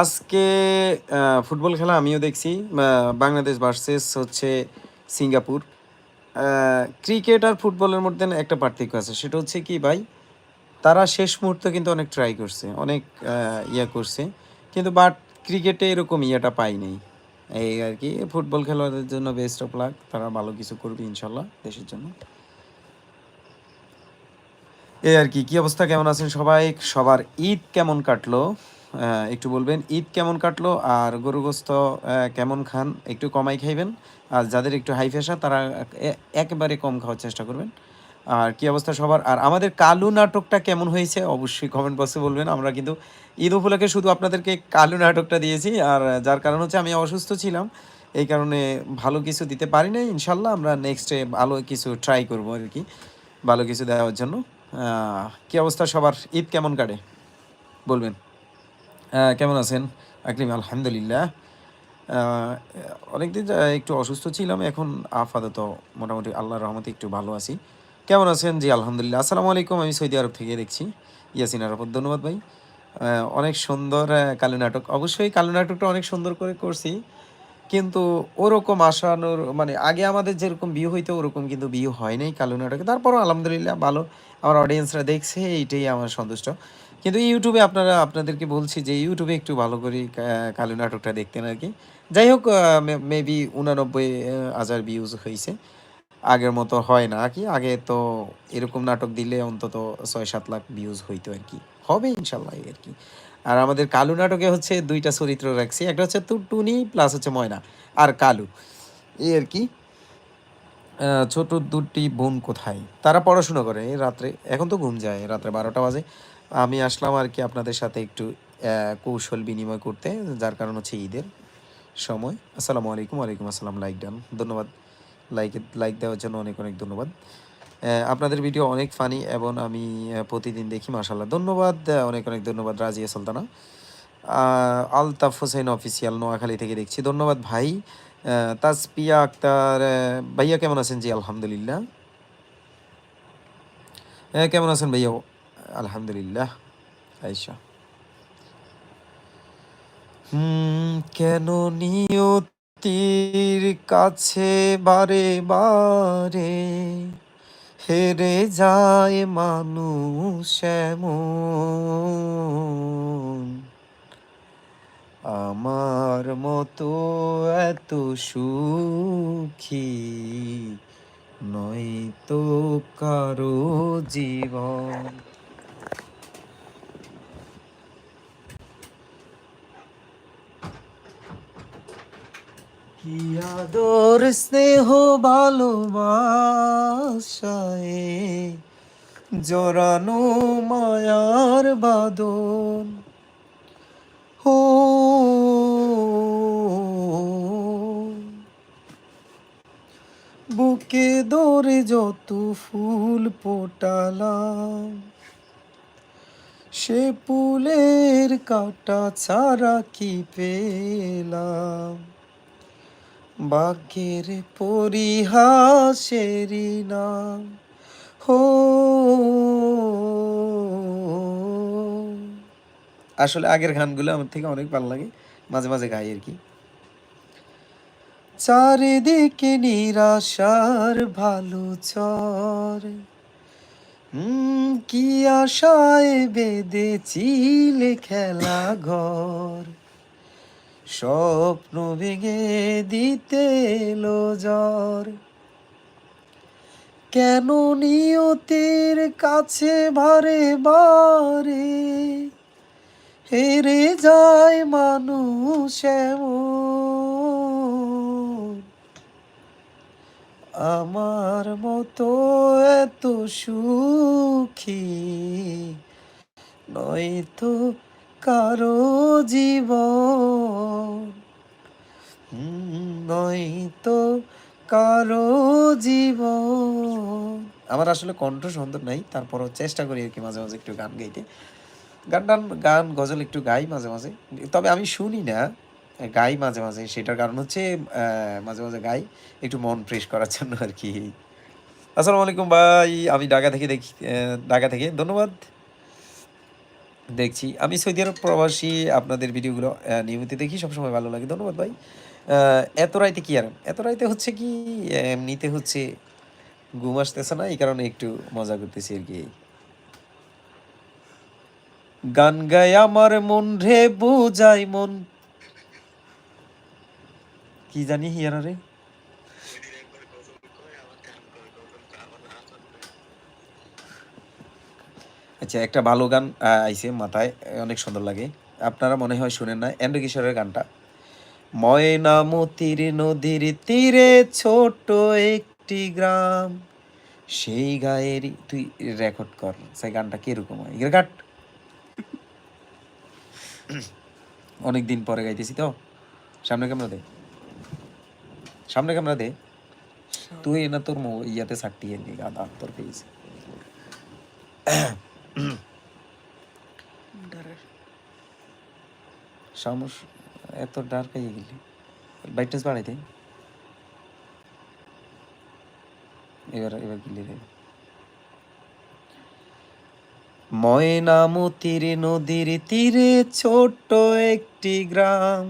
আজকে ফুটবল খেলা আমিও দেখছি। বাংলাদেশ ভার্সেস হচ্ছে সিঙ্গাপুর। ক্রিকেট আর ফুটবলের মধ্যে একটা পার্থক্য আছে। সেটা হচ্ছে কি ভাই, তারা শেষ মুহূর্তে কিন্তু অনেক ট্রাই করছে, অনেক ইয়া করছে। কিন্তু বাট ক্রিকেটে এরকম ইয়েটা পাই নাই। এই আর কি, ফুটবল খেলোয়াড়দের জন্য বেস্ট অফ লাক তারা ভালো কিছু করবে ইনশাল্লাহ দেশের জন্য। এই আর কি কি অবস্থা, কেমন আছেন সবাই? সবার ঈদ কেমন কাটলো? একটু বলবেন, ঈদ কেমন কাটলো আর গরু গোস্ত কেমন খান? একটু কমাই খাইবেন। আর যাদের একটু হাই প্রেশার তারা একেবারে কম খাওয়ার চেষ্টা করবেন। আর কি অবস্থা সবার? আর আমাদের কালু নাটকটা কেমন হয়েছে অবশ্যই কমেন্ট বক্সে বলবেন। আমরা কিন্তু ঈদ উপলক্ষে শুধু আপনাদেরকে কালু নাটকটা দিয়েছি। আর যার কারণ হচ্ছে আমি অসুস্থ ছিলাম। এই কারণে ভালো কিছু দিতে পারি না ইনশাল্লাহ। আমরা নেক্সটে ভালো কিছু ট্রাই করব আর কি, ভালো কিছু দেওয়ার জন্য। কি অবস্থা সবার? ঈদ কেমন কাটে? বলবেন। কেমন আছেন? আকলিম আলহামদুলিল্লাহ। অনেকদিন একটু অসুস্থ ছিলাম, এখন আপাতত মোটামুটি আল্লাহর রহমতে একটু ভালো আছি। কেমন আছেন? জি, আলহামদুলিল্লাহ। আসসালামু আলাইকুম, আমি সৌদি আরব থেকে দেখছি। ইয়াসিন আরফত, ধন্যবাদ ভাই। অনেক সুন্দর কালো নাটক। অবশ্যই কালো নাটকটা অনেক সুন্দর করে করছি। কিন্তু ওরকম আসানোর মানে আগে আমাদের যেরকম বিয়ে হইতো, ওরকম কিন্তু বিয়ে হয় নাই কালো নাটকে। তারপরও আলহামদুলিল্লাহ ভালো। আমার অডিয়েন্সরা দেখছে, এইটাই আমার সন্তুষ্ট। কিন্তু ইউটিউবে আপনারা, আপনাদেরকে বলছি যে ইউটিউবে একটু ভালো করে কালো নাটকটা দেখতেন আর কি। যাই হোক মেবি উনানব্বই হাজার ভিউজ হয়েছে আগের মতো হয় না কি। আগে তো এরকম নাটক দিলে অন্তত ছয় সাত লাখ ভিউজ হইতো আর কি। হবে ইনশাল্লাহ আর কি। আর আমাদের কালু নাটকে হচ্ছে দুইটা চরিত্র রাখছি। একটা হচ্ছে টুনি প্লাস হচ্ছে ময়না আর কালু। এই আর কি। ছোট দুটি বোন কোথায়? তারা পড়াশোনা করে। রাত্রে, এখন তো ঘুম যায়। রাত্রে বারোটা বাজে। আমি আসলাম আর কি আপনাদের সাথে একটু কৌশল বিনিময় করতে, যার কারণ হচ্ছে ঈদের সময়। আসসালামু আলাইকুম, ওয়ালাইকুম আসসালাম, লাইক ডান ধন্যবাদ। লাইক লাইক দেওয়ার জন্য অনেক অনেক ধন্যবাদ। আপনাদের ভিডিও অনেক ফানি এবং আমি প্রতিদিন দেখি মাশাল্লাহ ধন্যবাদ অনেক অনেক ধন্যবাদ, রাজিয়া সুলতানা। আলতাফ হোসেন অফিসিয়াল নোয়াখালী থেকে দেখছি। ধন্যবাদ ভাই। তাসপিয়া আক্তার ভাইয়া কেমন আছেন? জি, আলহামদুলিল্লাহ। কেমন আছেন ভাইয়া? আলহামদুলিল্লাহ আইসা হুম, কেন নিয়তির কাছে বারে বারে হেরে যায় মানুষ আমার মতো এত সুখী নয় তো কারও জীবন। কি আদর, স্নেহ, ভালোবাসায়? জড়ানো মায়ার বাদন। ও, বুকে দরে যত ফুল ফোটালাম, সে ফুলের কাটা ছাড়া কি পেলাম? বাঘের পরিহাসেরই নাম হো। আসলে আগের গানগুলো আমার থেকে অনেক ভালো লাগে, মাঝে মাঝে গাই আর কি। চারিদিকে নিরাশার ভালো চর। কি আশায় বেঁধেছিলে খেলা ঘর স্বপ্ন ভেঙে দিতে এলো জ্বর। কেন নিয়তের কাছে বারে বারে হেরে যায় মানুষ আমার মতো এত সুখী নয়তো কারও জীব নয়তো কারও জীব আমার আসলে কণ্ঠ সুন্দর নাই তারপরও চেষ্টা করি আর কি মাঝে মাঝে একটু গান গাইতে। গান টান গান গজল একটু গাই মাঝে মাঝে। তবে আমি শুনি না গাই মাঝে মাঝে। সেটার কারণ হচ্ছে মাঝে মাঝে গাই একটু মন ফ্রেশ করার জন্য আর কি। আসসালামু আলাইকুম ভাই আমি ঢাকা থেকে দেখি ঢাকা থেকে। ধন্যবাদ। দেখছি। আমি সৌদি আরব প্রবাসী, আপনাদের ভিডিওগুলো নিয়মিত দেখি, সবসময় ভালো লাগে। ধন্যবাদ ভাই। এত রাইতে কি আর? এত রাইতে হচ্ছে কি, এমনিতে হচ্ছে ঘুম আসতেছে না, এই কারণে একটু মজা করতেছি আর কি। গান গায় আমার মন রে বুঝাই মন। কি জানি হিয়ারা রে আচ্ছা একটা ভালো গান আইছে মাথায় অনেক সুন্দর লাগে। আপনারা মনে হয় শুনেন না, এন্ড্র কিশোরের গানটা। ময়নামতির নদীর তীরে ছোট একটি গ্রাম, সেই গায়েরই তুই রেকর্ড কর, সেই গানটা কীরকম হয়? গাট অনেক দিন পরে গাইতেছি তো। সামনে ক্যামেরা দে। সামনে ক্যামেরা দে। তুই না তোর ইয়াতে সাকটি গাদা তোর পেয়েছে সমস্যা এত ডার্ক হয়ে গেলি। ব্রাইটনেস বাড়াই দে। এবার এবার রে ময়নামতির নদীর তীরে ছোট্ট একটি গ্রাম।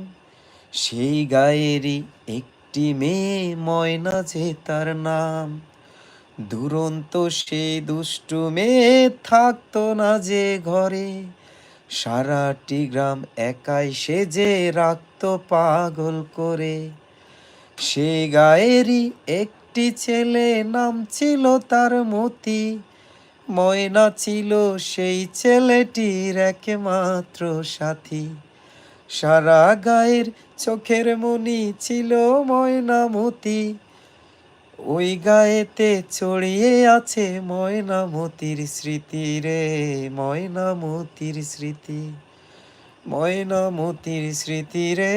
সেই গায়েরই একটি মেয়ে ময়না যে তার নাম। দুরন্ত সে দুষ্টু মেয়ে থাকতো না যে ঘরে। সারাটি গ্রাম একাই সে যে রাখতো পাগল করে। সে গায়েরই একটি ছেলে, নাম ছিল তার মতি। ময়না ছিল সেই ছেলেটির একমাত্র সাথী। সারা গায়ের চোখের মনি ছিল ময়নামতি ওই গায়েতে ছড়িয়ে আছে ময়নামতির স্মৃতি রে ময়নামতির স্মৃতি ময়নামতির স্মৃতি রে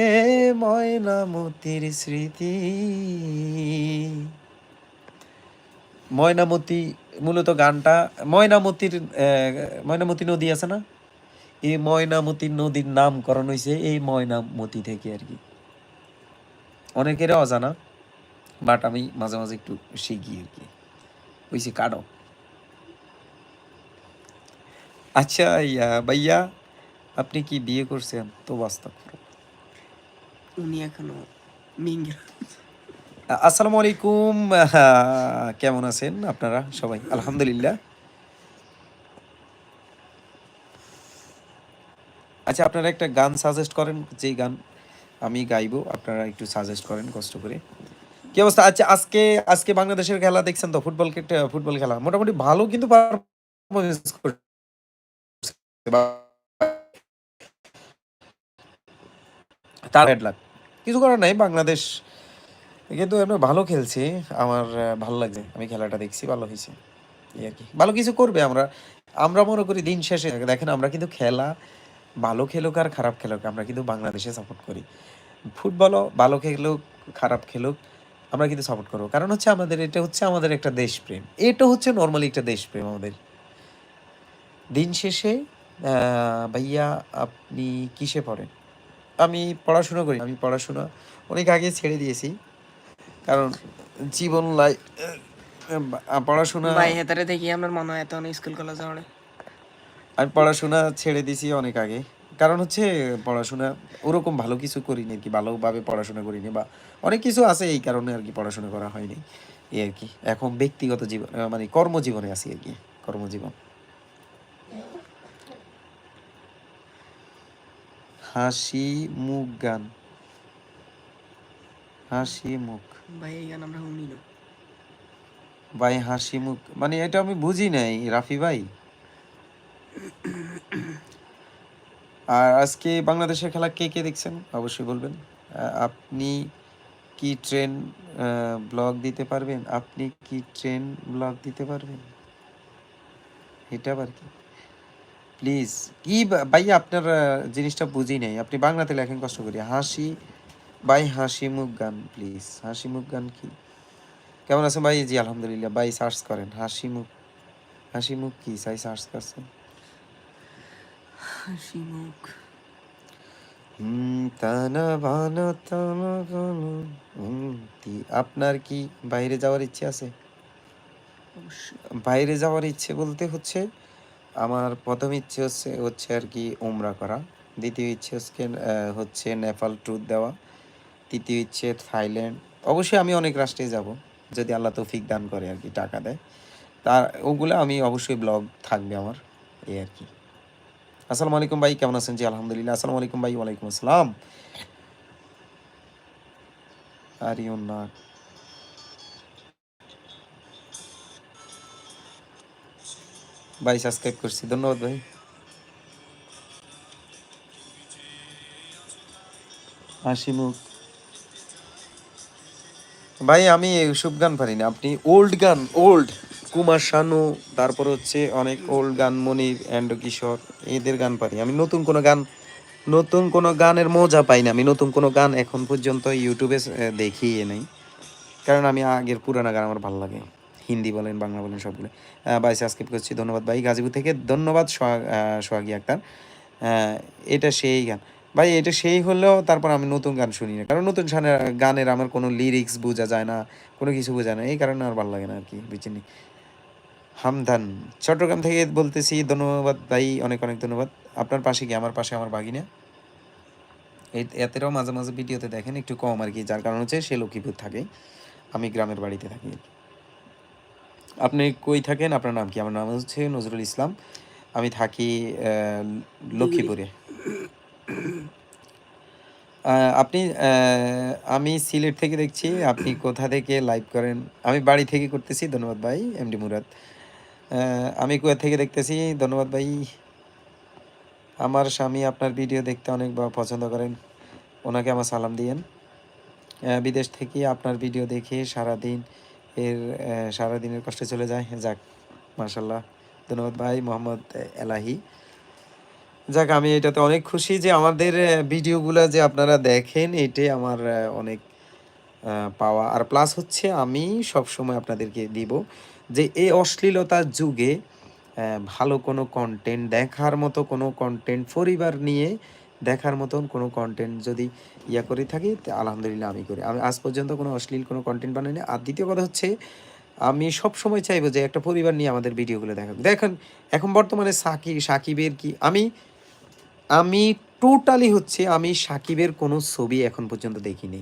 ময়নামতির স্মৃতি। ময়নামতি মূলত গানটা ময়নামতির ময়নামতি নদী আছে না? এই ময়নামতি নদীর নামকরণ হয়েছে এই ময়নামতি থেকে আর কি। অনেকের অজানা। বাট আমি মাঝে মাঝে একটু শিখি আর কি। হয়েছে কাটো আচ্ছা ইয়া ভাইয়া আপনি কি বিয়ে করছেন? তো বাস্তব উনি এখনও আসসালামু আলাইকুম। কেমন আছেন আপনারা সবাই? আলহামদুলিল্লাহ। আচ্ছা আপনারা একটা গান সাজেস্ট করেন। যেই গান আমি গাইবো আপনারা একটু সাজেস্ট করেন কষ্ট করে। কি অবস্থা? আচ্ছা আজকে আজকে বাংলাদেশের খেলা দেখছেন তো? ফুটবল ফুটবল খেলা। মোটামুটি ভালো কিন্তু কিছু করার নাই, বাংলাদেশ কিন্তু ভালো খেলছে। আমার ভালো লাগছে। আমি খেলাটা দেখছি, ভালো হয়েছে। এই আর কি। ভালো কিছু করবে আমরা। আমরা মনে করি দিন শেষে দেখেন, আমরা কিন্তু খেলা ভালো খেলুক আর খারাপ খেলুক, আমরা কিন্তু বাংলাদেশে সাপোর্ট করি। ফুটবলও ভালো খেলুক, খারাপ খেলুক আমরা কিন্তু সাপোর্ট করব। কারণ হচ্ছে আমাদের এটা হচ্ছে আমাদের একটা দেশপ্রেম। এটা হচ্ছে নর্মালি একটা দেশপ্রেম আমাদের। দিন শেষে ভাইয়া আপনি কিসে পড়েন? আমি পড়াশোনা করি। আমি পড়াশোনা অনেক আগে ছেড়ে দিয়েছি। কারণ জীবন লাই পড়াশোনা ভাই হেতারে দেখি আমার মনে হয় এত অনেক স্কুল কলেজে আমি পড়াশোনা ছেড়ে দিয়েছি অনেক আগে। কারণ হচ্ছে পড়াশোনা ওরকম ভালো কিছু করিনি আর কি ভালোভাবে পড়াশোনা করিনি বা অনেক কিছু আছে এই কারণে আর কি পড়াশোনা করা হয়নি এই আর কি। এখন ব্যক্তিগত জীবন মানে কর্মজীবনে আছি আর কি কর্মজীবন। হাসি মুখ গান। হাসি মুখ। ভাই এই গান আমরা শুনি না। ভাই হাসি মুখ মানে এটা আমি বুঝি নাই রাফি ভাই? আর আজকে বাংলাদেশের খেলা কে কে দেখছেন? অবশ্যই বলবেন। আপনি কি ট্রেন ব্লগ দিতে পারবেন? আপনি কি ট্রেন ব্লগ দিতে পারবেন? এটা আবার কি? প্লিজ, কি ভাইয়া আপনার জিনিসটা বুঝি নাই। আপনি বাংলাতে লেখেন, কষ্ট করি। হাসি, ভাই হাসি মুখ গান, প্লিজ। হাসি মুখ গান কি? কেমন আছেন ভাই? জি, আলহামদুলিল্লাহ। ভাই সার্চ করেন। হাসি মুখ হাসি মুখ কি? সাই সার্চ করছেন। হাসি মুখ আপনার কি বাইরে যাওয়ার ইচ্ছে আছে? বাইরে যাওয়ার ইচ্ছে বলতে হচ্ছে আমার প্রথম ইচ্ছে হচ্ছে হচ্ছে আর কি উমরা করা। দ্বিতীয় ইচ্ছে হচ্ছে হচ্ছে নেপাল ট্যুর দেওয়া। তৃতীয় ইচ্ছে থাইল্যান্ড। অবশ্যই আমি অনেক রাষ্ট্রে যাব যদি আল্লাহ তৌফিক দান করে আর কি টাকা দেয়। তার ওগুলো আমি অবশ্যই ব্লগ থাকবে আমার এই আর কি। আসসালামু আলাইকুম ভাই, কেমন আছেন? জি, আলহামদুলিল্লাহ, আসসালামু আলাইকুম ভাই, ওয়ালাইকুম আসসালাম। আরিউন না ভাই সাবস্ক্রাইব করছি, ধন্যবাদ ভাই। হাসি ভাই, আমি এইসব গান পারি না, আপনি ওল্ড গান ওল্ড কুমার শানু, তারপর হচ্ছে অনেক ওল্ড গান মনির অ্যান্ড কিশোর, এদের গান পারি। আমি নতুন কোনো গান, নতুন কোনো গানের মজা পাই না। আমি নতুন কোনো গান এখন পর্যন্ত ইউটিউবে দেখিয়ে নেই। কারণ আমি আগের পুরানো গান আমার ভালো লাগে। হিন্দি বলেন, বাংলা বলেন সবগুলো ভাই সাবস্ক্রাইব করছি, ধন্যবাদ ভাই। গাজীপুর থেকে ধন্যবাদ সোহাগ আক্তার। এটা সেই গান। ভাই, এটা সেই হলেও তারপর আমি নতুন গান শুনি না। কারণ নতুন গানের আমার কোনো লিরিক্স বোঝা যায় না, কোনো কিছু বোঝা না। এই কারণে আর ভালো লাগে না আর কি বুঝিনি হামদান, চট্টগ্রাম থেকে বলতেছি ধন্যবাদ ভাই, অনেক অনেক ধন্যবাদ। আপনার পাশে কি, আমার পাশে আমার বাগিনা? এতেও মাঝে মাঝে ভিডিওতে দেখেন, একটু কম আর কি, যার কারণ হচ্ছে সে লক্ষ্মীপুর থাকে। আমি গ্রামের বাড়িতে থাকি। আপনি কই থাকেন? আপনার নাম কি? আমার নাম হচ্ছে নজরুল ইসলাম। আমি থাকি লক্ষ্মীপুরে। আপনি আমি সিলেট থেকে দেখছি। আপনি কোথা থেকে লাইভ করেন? আমি বাড়ি থেকে করতেছি, ধন্যবাদ ভাই এমডি মুরাদ। আমি কুয়া থেকে দেখতেছি। ধন্যবাদ ভাই। আমার স্বামী আপনার ভিডিও দেখতে অনেক পছন্দ করেন। ওনাকে আমার সালাম দিয়েন। বিদেশ থেকে আপনার ভিডিও দেখে সারাদিন এর সারাদিনের কষ্টে চলে যায়। যাক মার্শাল্লাহ ধন্যবাদ ভাই, মোহাম্মদ এলাহি। যাক, আমি এটাতে অনেক খুশি যে আমাদের ভিডিওগুলো যে আপনারা দেখেন, এটাই আমার অনেক পাওয়া। আর প্লাস হচ্ছে আমি সব সময় আপনাদেরকে দিব। যে এই অশ্লীলতার যুগে ভালো কোনো কন্টেন্ট দেখার মতো কোনো কন্টেন্ট পরিবার নিয়ে দেখার মতন কোনো কন্টেন্ট যদি ইয়া করে থাকি তা আলহামদুলিল্লাহ আমি করি। আমি আজ পর্যন্ত কোনো অশ্লীল কোনো কন্টেন্ট বানাইনি আর দ্বিতীয় কথা হচ্ছে আমি সব সময় চাইব যে একটা পরিবার নিয়ে আমাদের ভিডিওগুলো দেখা দেখেন এখন বর্তমানে সাকি সাকিবের কি আমি আমি টোটালি হচ্ছে আমি সাকিবের কোনো ছবি এখন পর্যন্ত দেখিনি।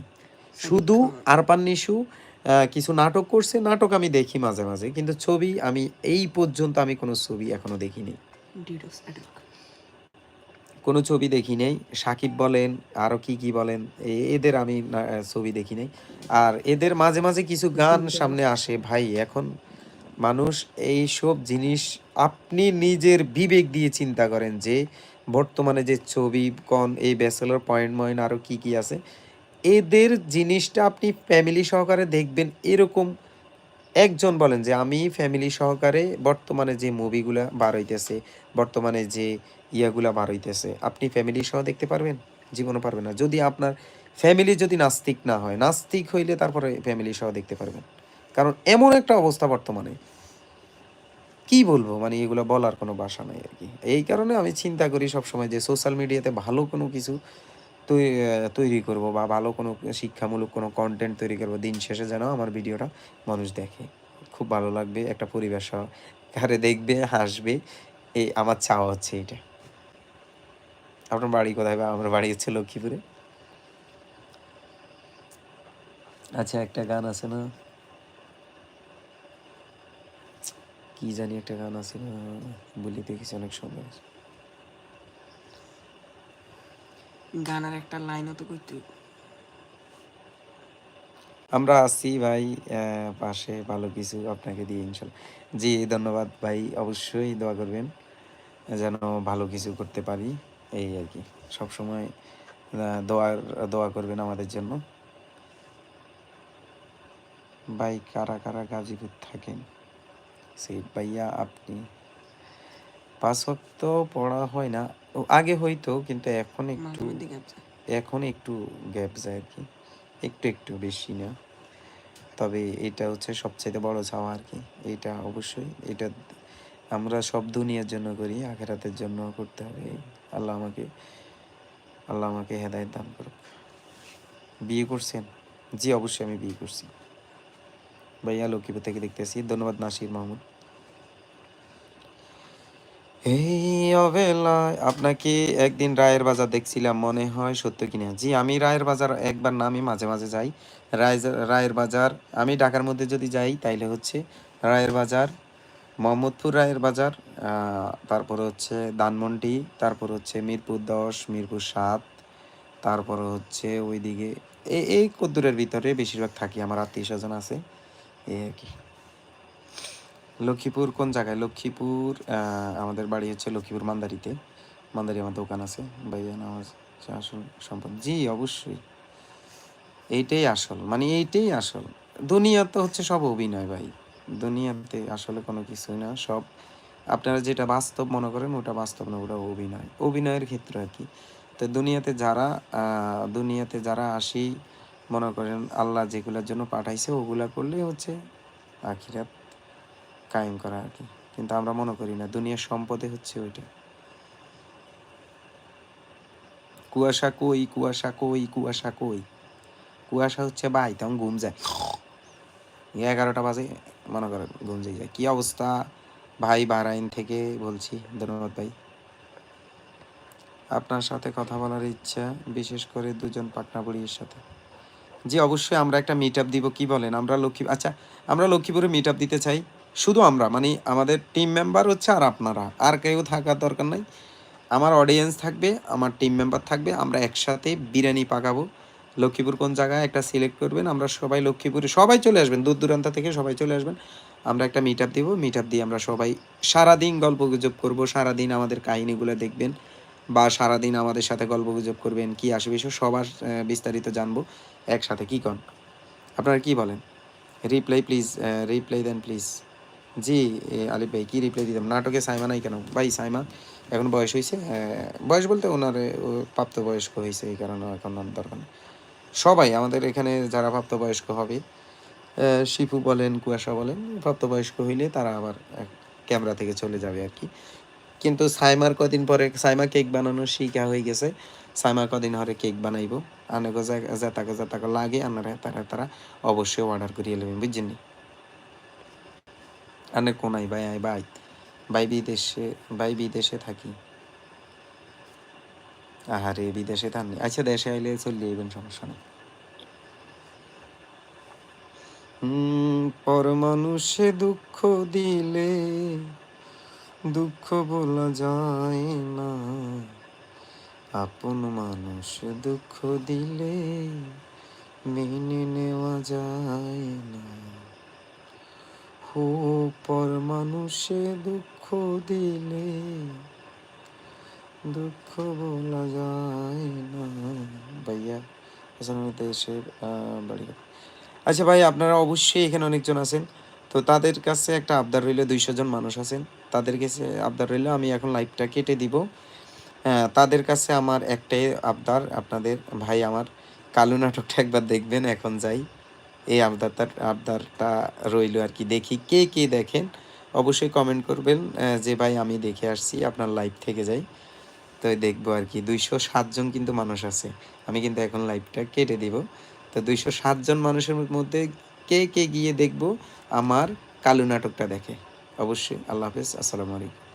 শুধু আরপান নিশু কিছু নাটক করছে নাটক আমি দেখি মাঝে মাঝে কিন্তু ছবি আমি এই পর্যন্ত আমি কোনো ছবি এখনও দেখিনি। কোনো ছবি দেখি নাই। সাকিব বলেন আরও কি কি বলেন এদের আমি ছবি দেখি নাই। আর এদের মাঝে মাঝে কিছু গান সামনে আসে ভাই এখন মানুষ এই সব জিনিস আপনি নিজের বিবেক দিয়ে চিন্তা করেন যে বর্তমানে যে ছবি কন এই ব্যাচেলর পয়েন্ট ময়েন্ট আরও কি কি আছে এদের জিনিসটা আপনি ফ্যামিলি সহকারে দেখবেন। এরকম একজন বলেন যে, আমি ফ্যামিলি সহকারে বর্তমানে যে মুভিগুলা বার হইতেছে, বর্তমানে যে ইয়াগুলা বার হইতেছে, আপনি ফ্যামিলি সহ দেখতে পারবেন? জীবনও পারবেন না। যদি আপনার ফ্যামিলি যদি নাস্তিক না হয়, নাস্তিক হইলে তারপরে ফ্যামিলি সহ দেখতে পারবেন। কারণ এমন একটা অবস্থা বর্তমানে। কি বলব? মানে এগুলো বলার কোনো ভাষা নাই আর কি। এই কারণে আমি চিন্তা করি সবসময় যে সোশ্যাল মিডিয়াতে ভালো কোনো কিছু তৈরি করব বা ভালো কোনো শিক্ষামূলক কোনো কন্টেন্ট তৈরি করব দিন শেষে যেন আমার ভিডিওটা মানুষ দেখে। খুব ভালো লাগবে, একটা পরিবেশ কারে দেখবে, হাসবে। এই আমার চাওয়া হচ্ছে এটা আপনার বাড়ি কোথায় বা আমার বাড়ি হচ্ছে লক্ষ্মীপুরে? আচ্ছা একটা গান আছে না? কি জানি একটা গান আছে না? বলি দেখেছি অনেক সুন্দর গানের একটা লাইনও তো করতে আমরা আছি ভাই পাশে ভালো কিছু আপনাকে দিয়ে ইনশাল্লাহ জি, ধন্যবাদ ভাই, অবশ্যই দোয়া করবেন, যেন ভালো কিছু করতে পারি, এই আর কি। সবসময় দোয়ার, দোয়া করবেন আমাদের জন্য। ভাই, কারা কারা গাজীপুর থাকেন? সেই ভাইয়া, আপনি। পাঁচ ওয়াক্ত পড়া হয় না। আগে হইতো কিন্তু এখন একটু এখন একটু গ্যাপ যায় আর কি। একটু একটু বেশি না। তবে এটা হচ্ছে সবচেয়ে বড় চাওয়া আর কি। এটা অবশ্যই এটা আমরা সব দুনিয়ার জন্য করি আখেরাতের জন্য করতে হবে। আল্লাহ আমাকে আল্লাহ আমাকে হেদায়ত দান করুক। বিয়ে করছেন? জি অবশ্যই আমি বিয়ে করছি। ভাইয়া লক্ষ্মীপুর থেকে দেখতেছি। ধন্যবাদ নাসির মাহমুদ এই অবেলায় আপনাকে একদিন রায়ের বাজার দেখছিলাম, মনে হয় সত্য কিনা? জি, আমি রায়ের বাজার একবার না আমি মাঝে মাঝে যাই। রায়, রায়ের বাজার, আমি ঢাকার মধ্যে যদি যাই, তাইলে হচ্ছে রায়ের বাজার, মোহাম্মদপুর রায়ের বাজার তারপর হচ্ছে ধানমন্ডি, তারপর হচ্ছে মিরপুর দশ, মিরপুর সাত, তারপর হচ্ছে ওইদিকে এই এই কদ্দুরের ভিতরে বেশিরভাগ থাকি, আমার আত্মীয় স্বজন আছে, এই আর কি। লক্ষ্মীপুর, কোন জায়গায়? লক্ষ্মীপুর আমাদের বাড়ি হচ্ছে লক্ষ্মীপুর মান্দারিতে। মান্দারি আমার দোকান আছে। ভাইয়া নামাজ আসল সম্পদ। জি, অবশ্যই। এইটাই আসল। মানে এইটাই আসল। দুনিয়া তো হচ্ছে সব অভিনয় ভাই। দুনিয়াতে আসলে কোনো কিছুই না। সব আপনারা যেটা বাস্তব মনে করেন, ওটা বাস্তব না, ওটা অভিনয়। অভিনয়ের ক্ষেত্রে আর কি তো দুনিয়াতে যারা দুনিয়াতে যারা আসি, মনে করেন আল্লাহ যেগুলোর জন্য পাঠাইছে, ওগুলা করলেই হচ্ছে আখিরাত কায়েম করা আর কি। কিন্তু আমরা মনে করি না, দুনিয়ার সম্পদে হচ্ছে ওইটা। কুয়াশা কই কুয়াশা কই কুয়াশা কই? কুয়াশা হচ্ছে ভাই তখন ঘুম যায়। এগারোটা বাজে, মনে করেন ঘুম যায় যায়। কি অবস্থা? ভাই বাহরাইন থেকে বলছি, ধন্যবাদ ভাই। আপনার সাথে কথা বলার ইচ্ছা, বিশেষ করে দুজন পাটনাপুরীর সাথে। জি অবশ্যই আমরা একটা মিট আপ দিব, কি বলেন? আমরা লক্ষ্মী আচ্ছা আমরা লক্ষ্মীপুরে মিট আপ দিতে চাই শুধু আমরা মানে আমাদের টিম মেম্বার হচ্ছে আর আপনারা। আর কেউ থাকার দরকার নাই। আমার অডিয়েন্স থাকবে, আমার টিম মেম্বার থাকবে, আমরা একসাথে বিরিয়ানি পাকাবো। লক্ষ্মীপুর কোন জায়গায় একটা সিলেক্ট করবেন, আমরা সবাই লক্ষ্মীপুরে, সবাই চলে আসবেন, দূর দূরান্ত থেকে সবাই চলে আসবেন। আমরা একটা মিট আপ দিব মিট আপ দিয়ে আমরা সবাই সারাদিন গল্প গুজব করব, সারাদিন আমাদের কাহিনিগুলো দেখবেন বা সারাদিন আমাদের সাথে গল্প গুজব করবেন, কি আসে বিষয় সবার বিস্তারিত জানব। একসাথে, কী কন? আপনারা কি বলেন? রিপ্লাই প্লিজ রিপ্লাই দেন প্লিজ জি আলিফ ভাই, কী রিপ্লাই দিতাম? নাটকে সাইমা নাই কেন? ভাই, সাইমা এখন বয়স হয়েছে বয়স বলতে ওনার প্রাপ্তবয়স্ক হয়েছে এই কারণে এখন দরকার সবাই, আমাদের এখানে যারা প্রাপ্তবয়স্ক হবে শিপু বলেন, কুয়াশা বলেন, প্রাপ্তবয়স্ক হইলে তারা আবার ক্যামেরা থেকে চলে যাবে আর কি। কিন্তু সাইমার কদিন পরে, সাইমা কেক বানানো শিখা হয়ে গেছে সাইমা কদিন হরে কেক বানাইবো। আনেগো জাতাকে জাতাকে লাগে, আনারা তারা তারা অবশ্যই অর্ডার করিয়ে নেবেন বুঝছেন আনে কোনাই ভাই আই ভাই। ভাই বিদেশে ভাই বিদেশে থাকি। আহারে, বিদেশে থান আচ্ছা দেশে আইলে চলে যাইবেন সমস্যা নেই। পর মানুষে দুঃখ দিলে, দুঃখ বলা যায় না। আপন মানুষ দুঃখ দিলে মেনে নেওয়া যায় না। হো পর মানুষে দুঃখ দিলে দুঃখ বলা যায় না। ভাইয়া আহ, বাড়ি আচ্ছা ভাই আপনারা অবশ্যই এখানে অনেকজন আছেন। তো তাদের কাছে একটা আবদার রইলে দুইশো জন মানুষ আছেন। তাদের কাছে আবদার রইলে আমি এখন লাইভটা কেটে দিব। তাদের কাছে আমার একটাই আবদার, আপনাদের ভাই আমার কালু নাটকটা একবার দেখবেন, এখন যাই। এই আবদারটা আবদারটা রইল আর কি, দেখি কে কে দেখেন। অবশ্যই কমেন্ট করবেন যে ভাই আমি দেখে আসছি, আপনার লাইভ থেকে যাই। তো দেখব আর কি, দুইশো সাতজন কিন্তু মানুষ আছে, আমি কিন্তু এখন লাইভটা কেটে দিব। তো দুইশো সাতজন মানুষের মধ্যে কে কে গিয়ে দেখব, আমার কালু নাটকটা দেখে। অবশ্যই, আল্লাহ হাফেজ, আসসালামু আলাইকুম।